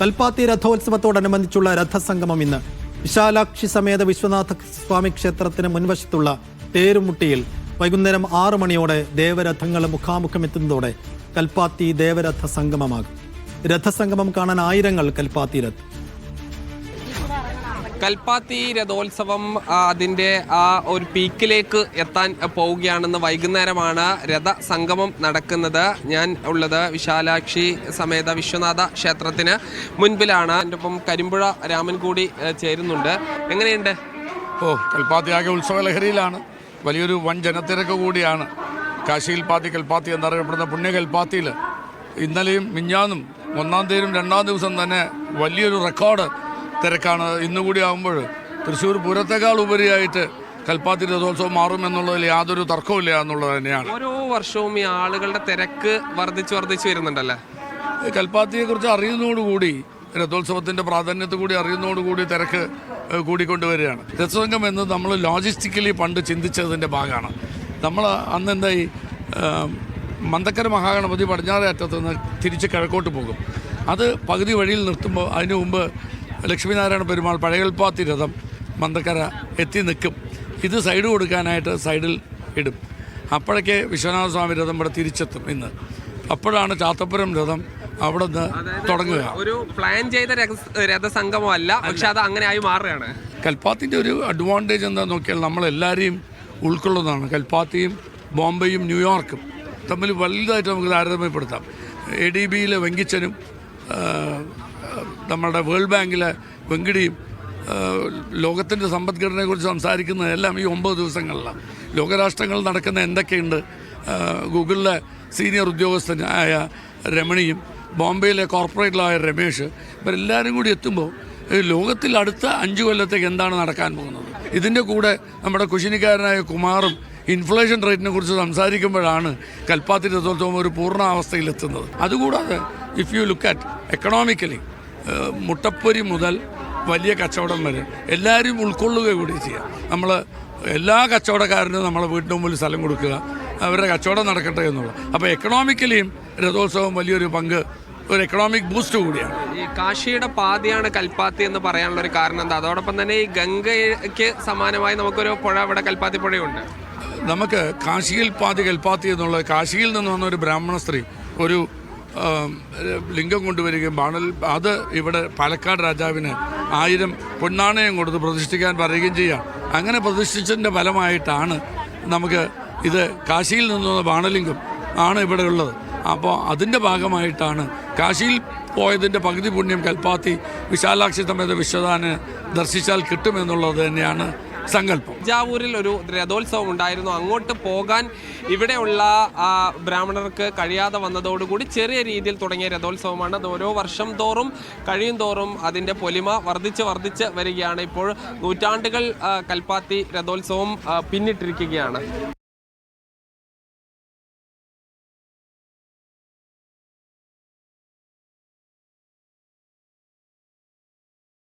കൽപ്പാത്തി രഥോത്സവത്തോടനുബന്ധിച്ചുള്ള രഥസംഗമം ഇന്ന്. വിശാലാക്ഷി സമേത വിശ്വനാഥ സ്വാമി ക്ഷേത്രത്തിന് മുൻവശത്തുള്ള തേരുമുട്ടിയിൽ വൈകുന്നേരം ആറു മണിയോടെ ദേവരഥങ്ങൾ മുഖാമുഖമെത്തുന്നതോടെ കൽപ്പാത്തി ദേവരഥ സംഗമമാകും. രഥസംഗമം കാണാൻ ആയിരങ്ങൾ കൽപ്പാത്തിയിലെത്തും കൽപ്പാത്തി രഥോത്സവം അതിന്റെ ആ ഒരു പീക്കിലേക്ക് എത്താൻ പോവുകയാണെന്ന് വൈകുന്നേരമാണ് രഥ സംഗമം നടക്കുന്നത്. ഞാൻ ഉള്ളത് വിശാലാക്ഷി സമേത വിശ്വനാഥ ക്ഷേത്രത്തിന് മുൻപിലാണ്. എന്റെ ഒപ്പം കരിമ്പുഴ രാമൻ കൂടി ചേരുന്നുണ്ട്. എങ്ങനെയുണ്ട്? ഓ കൽപ്പാത്തി ആകെ ഉത്സവ ലഹരിയിലാണ് വലിയൊരു വൻ ജനത്തിരക്ക് കൂടിയാണ്. കാശിയിൽ പാത്തി കൽപ്പാത്തി എന്നറിയപ്പെടുന്ന പുണ്യ കൽപ്പാത്തിയിൽ ഇന്നലെയും മിഞ്ഞാന്നും ഒന്നാം തീയതിയും രണ്ടാം ദിവസം തന്നെ വലിയൊരു റെക്കോർഡ് തിരക്കാണ്. ഇന്നുകൂടി ആകുമ്പോൾ തൃശ്ശൂർ പൂരത്തേക്കാൾ ഉപരിയായിട്ട് കൽപ്പാത്തി രഥോത്സവം മാറുമെന്നുള്ളതിൽ യാതൊരു തർക്കവുമില്ല എന്നുള്ളത് തന്നെയാണ്. ഓരോ വർഷവും ഈ ആളുകളുടെ തിരക്ക് വർദ്ധിച്ചു വർദ്ധിച്ചു വരുന്നുണ്ടല്ലേ? കൽപ്പാത്തിയെക്കുറിച്ച് അറിയുന്നതോടുകൂടി രഥോത്സവത്തിന്റെ പ്രാധാന്യത്തെ കൂടി അറിയുന്നതോടുകൂടി തിരക്ക് കൂടിക്കൊണ്ടുവരികയാണ്. രഥസംഘം എന്ന് നമ്മൾ ലോജിസ്റ്റിക്കലി പണ്ട് ചിന്തിച്ചതിന്റെ ഭാഗമാണ്. നമ്മൾ അന്ന് എന്തായി മന്ദക്കര മന്തക്കര മഹാഗണപതി പടിഞ്ഞാറേ അറ്റത്ത് നിന്ന് തിരിച്ച് കിഴക്കോട്ട് പോകും. അത് പകുതി വഴിയിൽ നിർത്തുമ്പോൾ അതിനു മുമ്പ് ലക്ഷ്മീനാരായണ പെരുമാൾ പഴയൽപ്പാത്തി രഥം മന്ദക്കര എത്തി നിൽക്കും. ഇത് സൈഡ് കൊടുക്കാനായിട്ട് സൈഡിൽ ഇടും. അപ്പോഴൊക്കെ വിശ്വനാഥ സ്വാമി രഥം ഇവിടെ തിരിച്ചെത്തും ഇന്ന്. അപ്പോഴാണ് ചാത്തപ്പുരം രഥം അവിടെ നിന്ന് തുടങ്ങുക. ഒരു പ്ലാൻ ചെയ്ത രഥസംഗമല്ല പക്ഷെ അത് അങ്ങനെ ആയി മാറുകയാണ്. കൽപ്പാത്തിന്റെ ഒരു അഡ്വാന്റേജ് എന്താണെന്ന് നോക്കിയാൽ നമ്മളെല്ലാവരെയും ഉൾക്കൊള്ളുന്നതാണ്. കൽപ്പാത്തിയും ബോംബെയും ന്യൂയോർക്കും തമ്മിൽ വലുതായിട്ട് നമുക്ക് താരതമ്യപ്പെടുത്താം. എ ഡി ബിയിലെ വെങ്കിച്ചനും ആ, നമ്മളുടെ വേൾഡ് ബാങ്കിലെ വെങ്കിടിയും ലോകത്തിന്റെ സമ്പദ്ഘടനയെക്കുറിച്ച് സംസാരിക്കുന്നതെല്ലാം ഈ ഒമ്പത് ദിവസങ്ങളിലാണ്. ലോകരാഷ്ട്രങ്ങളിൽ നടക്കുന്ന എന്തൊക്കെയുണ്ട്? ഗൂഗിളിലെ സീനിയർ ഉദ്യോഗസ്ഥനായ രമണിയും ബോംബെയിലെ കോർപ്പറേറ്റിലായ രമേഷ് ഇവരെല്ലാവരും കൂടി എത്തുമ്പോൾ ലോകത്തിൽ അടുത്ത അഞ്ച് കൊല്ലത്തേക്ക് എന്താണ് നടക്കാൻ പോകുന്നത്? ഇതിന്റെ കൂടെ നമ്മുടെ കുശിനിക്കാരനായ കുമാറും ഇൻഫ്ലേഷൻ റേറ്റിനെ കുറിച്ച് സംസാരിക്കുമ്പോഴാണ് കൽപ്പാത്തി രഥോത്സവം ഒരു പൂർണാവസ്ഥയിലെത്തുന്നത് അതുകൂടാതെ if you look at economically മുട്ടപ്പൊരി മുതൽ വലിയ കച്ചവടം വരെ എല്ലാവരും ഉൾക്കൊള്ളുക കൂടി ചെയ്യാം. നമ്മൾ എല്ലാ കച്ചവടക്കാരനും നമ്മളെ വീടിന്റെ മുമ്പിൽ സ്ഥലം കൊടുക്കുക അവരുടെ കച്ചവടം നടക്കട്ടെ എന്നുള്ളത്. അപ്പോൾ എക്കണോമിക്കലിയും രഥോത്സവം വലിയൊരു പങ്ക് ഒരു എക്കണോമിക് ബൂസ്റ്റ് കൂടിയാണ്. ഈ കാശിയുടെ പാതയാണ് കൽപ്പാത്തി എന്ന് പറയാനുള്ള ഒരു കാരണം എന്താ? അതോടൊപ്പം തന്നെ ഈ ഗംഗയ്ക്ക് സമാനമായി നമുക്കൊരു പുഴ ഇവിടെ കൽപ്പാത്തി പുഴയുണ്ട്. നമുക്ക് കാശിയിൽ പാതി കൽപ്പാത്തി എന്നുള്ളത് കാശിയിൽ നിന്ന് വന്ന ഒരു ബ്രാഹ്മണ സ്ത്രീ ഒരു ലിംഗം കൊണ്ടുവരികയും ബാണൽ അത് ഇവിടെ പാലക്കാട് രാജാവിന് ആയിരം പൊന്നാണയം കൊടുത്ത് പ്രതിഷ്ഠിക്കാൻ പറയുകയും ചെയ്യാം. അങ്ങനെ പ്രതിഷ്ഠിച്ചതിന്റെ ഫലമായിട്ടാണ് നമുക്ക് ഇത് കാശിയിൽ നിന്നുള്ള ബാണലിംഗം ആണ് ഇവിടെ ഉള്ളത്. അപ്പോൾ അതിന്റെ ഭാഗമായിട്ടാണ് കാശിയിൽ പോയതിന്റെ പകുതി പുണ്യം കൽപ്പാത്തി വിശാലാക്ഷി സമേത വിശ്വദാന് ദർശിച്ചാൽ കിട്ടുമെന്നുള്ളത് തന്നെയാണ് സങ്കല്പം. ജാവൂരിൽ ഒരു രഥോത്സവം ഉണ്ടായിരുന്നു. അങ്ങോട്ട് പോകാൻ ഇവിടെയുള്ള ബ്രാഹ്മണർക്ക് കഴിയാതെ വന്നതോടുകൂടി ചെറിയ രീതിയിൽ തുടങ്ങിയ രഥോത്സവമാണ്. അത് ഓരോ വർഷം തോറും കഴിയും തോറും അതിന്റെ പൊലിമ വർദ്ധിച്ച് വർദ്ധിച്ച് വരികയാണ്. ഇപ്പോൾ നൂറ്റാണ്ടുകൾ കൽപ്പാത്തി രഥോത്സവം പിന്നിട്ടിരിക്കുകയാണ്.